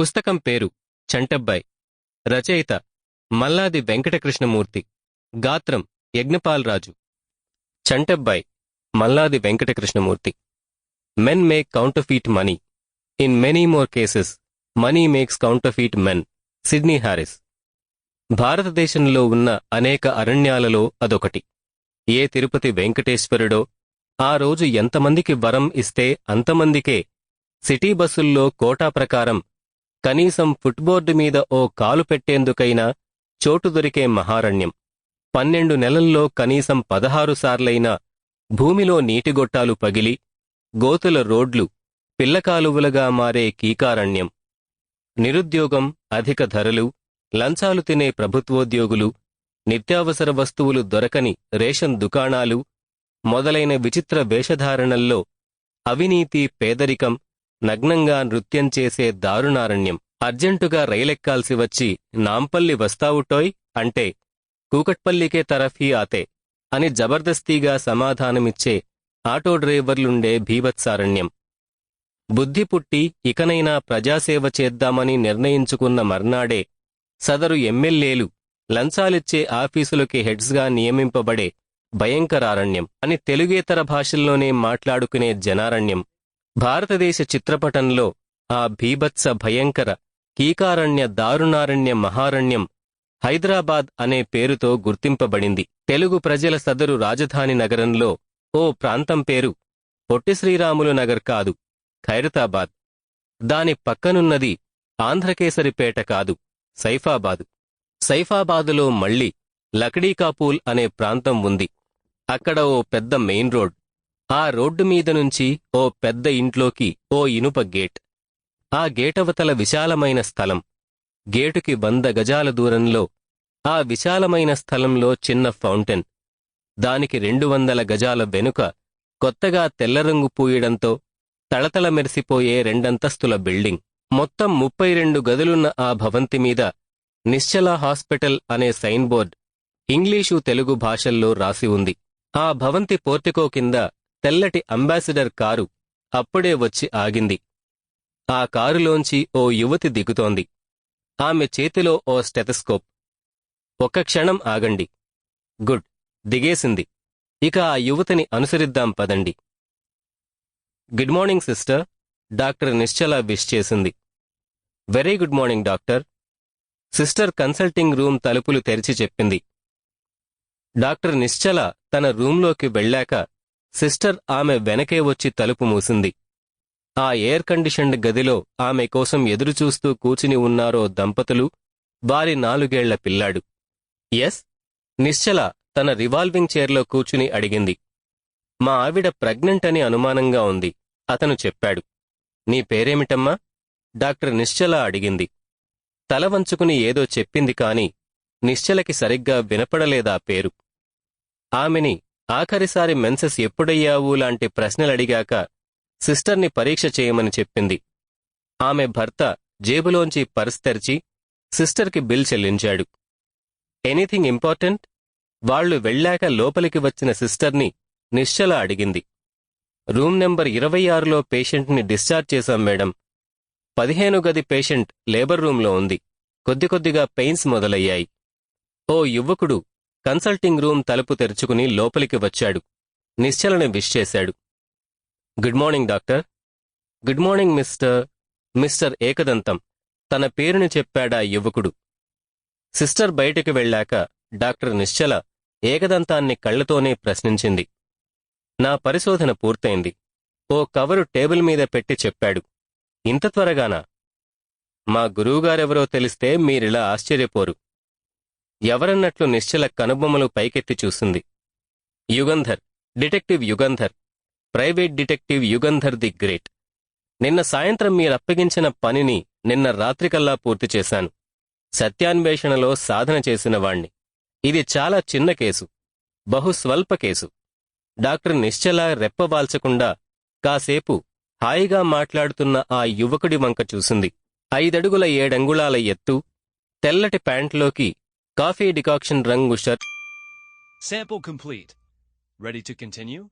పుస్తకం పేరు చంటబ్బాయ్. రచయిత మల్లాది వెంకటకృష్ణమూర్తి. గాత్రం Yajnapal Raju Chantabbai Malladi Venkatakrishnamurthy. Men make counterfeit money. In many more cases money makes counterfeit men. Sydney Harris. భారతదేశంలో ఉన్న అనేక అరణ్యాలలో అదొకటి. ఏ తిరుపతి వెంకటేశ్వరుడో ఆ రోజు ఎంతమందికి వరం ఇస్తే అంతమందికే. సిటీ బస్సుల్లో కోటా ప్రకారం కనీసం ఫుట్బోర్డు మీద ఓ కాలు పెట్టేందుకైనా చోటు దొరికే మహారణ్యం. పన్నెండు నెలల్లో కనీసం పదహారు సార్లైనా భూమిలో నీటిగొట్టాలు పగిలి గోతుల రోడ్లు పిల్లకాలువలుగా మారే కీకారణ్యం. నిరుద్యోగం అధిక ధరలు లంచాలు తినే ప్రభుత్వోద్యోగులు నిత్యావసర వస్తువులు దొరకని రేషన్ దుకాణాలు మొదలైన విచిత్ర వేషధారణల్లో అవినీతి పేదరికం నగ్నంగా నృత్యం చేసే దారుణారణ్యం. అర్జెంటుగా రైలెక్కాల్సి వచ్చి నాంపల్లి వస్తావుటోయ్ అంటే కూకట్పల్లికే తరఫీ ఆతే అని జబర్దస్తీగా సమాధానమిచ్చే ఆటో డ్రైవర్లుండే భీభత్సారణ్యం. బుద్ధి పుట్టి ఇకనైనా ప్రజాసేవ చేద్దామని నిర్ణయించుకున్న మర్నాడే సదరు ఎమ్మెల్యేలు లంచాలిచ్చే ఆఫీసులకి హెడ్స్గా నియమింపబడే భయంకరారణ్యం అని తెలుగేతర భాషల్లోనే మాట్లాడుకునే జనారణ్యం. భారతదేశ చిత్రపటంలో ఆ భీభత్స భయంకర కీకారణ్య దారుణారణ్య మహారణ్యం హైదరాబాద్ అనే పేరుతో గుర్తింపబడింది. తెలుగు ప్రజల సదరు రాజధాని నగరంలో ఓ ప్రాంతం పేరు పొట్టి శ్రీరాములు నగర్ కాదు ఖైరతాబాద్. దాని పక్కనున్నది ఆంధ్రకేసరిపేట కాదు సైఫాబాదు. సైఫాబాదులో మళ్ళీ లకడీకాపూల్ అనే ప్రాంతం ఉంది. అక్కడ ఓ పెద్ద మెయిన్ రోడ్ ఆ రోడ్డు మీద నుంచి ఓ పెద్ద ఇంట్లోకి ఓ ఇనుప గేట్. ఆ గేటవతల విశాలమైన స్థలం. గేటుకి వంద గజాల దూరంలో ఆ విశాలమైన స్థలంలో చిన్న ఫౌంటెన్. దానికి రెండు వందల గజాల వెనుక కొత్తగా తెల్లరంగు పూయడంతో తళతళ మెరిసిపోయే రెండంతస్తుల బిల్డింగ్. మొత్తం ముప్పై రెండు గదులున్న ఆ భవంతి మీద నిశ్చల హాస్పిటల్ అనే సైన్బోర్డ్ ఇంగ్లీషు తెలుగు భాషల్లో రాసి ఉంది. ఆ భవంతి పోర్టికో కింద తెల్లటి అంబాసిడర్ కారు అప్పుడే వచ్చి ఆగింది. ఆ కారులోంచి ఓ యువతి దిగుతోంది. ఆమె చేతిలో ఓ స్టెథస్కోప్. ఒక్క క్షణం ఆగండి. గుడ్. దిగేసింది. ఇక ఆ యువతిని అనుసరిద్దాం పదండి. Good morning sister. Doctor Nischala wish చేసింది. Very good morning doctor. Sister consulting room తలుపులు తెరిచి చెప్పింది. డాక్టర్ నిశ్చల తన రూంలోకి వెళ్ళాక సిస్టర్ ఆమె వెనకే వచ్చి తలుపు మూసింది. ఆ ఎయిర్ కండిషన్డ్ గదిలో ఆమె కోసం ఎదురుచూస్తూ కూచుని ఉన్నారో దంపతులు వారి నాలుగేళ్ళ పిల్లాడు. ఎస్? నిశ్చల తన రివాల్వింగ్ చైర్లో కూచుని అడిగింది. మా ఆవిడ ప్రెగ్నెంట్ అని అనుమానంగా ఉంది అతను చెప్పాడు. నీ పేరేమిటమ్మా? డాక్టర్ నిశ్చల అడిగింది. తల వంచుకుని ఏదో చెప్పింది కాని నిశ్చలకి సరిగ్గా వినపడలేదా పేరు? ఆమెని ఆఖరిసారి మెన్సెస్ ఎప్పుడయ్యావు లాంటి ప్రశ్నలడిగాక సిస్టర్ని పరీక్ష చేయమని చెప్పింది. ఆమె భర్త జేబులోంచి పర్స్ తెరిచి సిస్టర్కి బిల్ చెల్లించాడు. Anything important? వాళ్ళు వెళ్ళాక లోపలికి వచ్చిన సిస్టర్ని నిశ్చల అడిగింది. రూమ్ నెంబర్ ఇరవై ఆరులో పేషెంట్ని డిశ్చార్జ్ చేశాం మేడం. పదిహేను గది పేషెంట్ లేబర్ రూంలో ఉంది. కొద్ది కొద్దిగా పెయిన్స్ మొదలయ్యాయి. ఓ యువకుడు కన్సల్టింగ్ రూమ్ తలుపు తెరుచుకుని లోపలికి వచ్చాడు. నిశ్చలని విష్ చేశాడు. Good morning doctor. Good morning mister mister Ekadantam. తన పేరుని చెప్పాడా యువకుడు. సిస్టర్ బయటికి వెళ్ళాక డాక్టర్ నిశ్చల ఏకదంతాన్ని కళ్ళతోనే ప్రశ్నించింది. నా పరిశోధన పూర్తయింది. ఓ కవరు టేబుల్ మీద పెట్టి చెప్పాడు. ఇంత త్వరగానా? మా గురువుగారెవరో తెలిస్తే మీరిలా ఆశ్చర్యపోరు. ఎవరన్నట్లు నిశ్చల కనుబొమ్మలు పైకెత్తి చూసింది. Yugandhar detective Yugandhar private detective Yugandhar the great. నిన్న సాయంత్రం మీరప్పగించిన పనిని నిన్న రాత్రికల్లా పూర్తి చేశాను. సత్యాన్వేషణలో సాధన చేసిన వాణ్ణి. ఇది చాలా చిన్న కేసు. బహుస్వల్ప కేసు. డాక్టర్ నిశ్చల రెప్పవాల్చకుండా కాసేపు హాయిగా మాట్లాడుతున్న ఆ యువకుడి వంక చూసింది. ఐదడుగుల ఏడంగుళాల ఎత్తు తెల్లటి ప్యాంట్లోకి Coffee decoction rung. Sample complete. Ready to continue?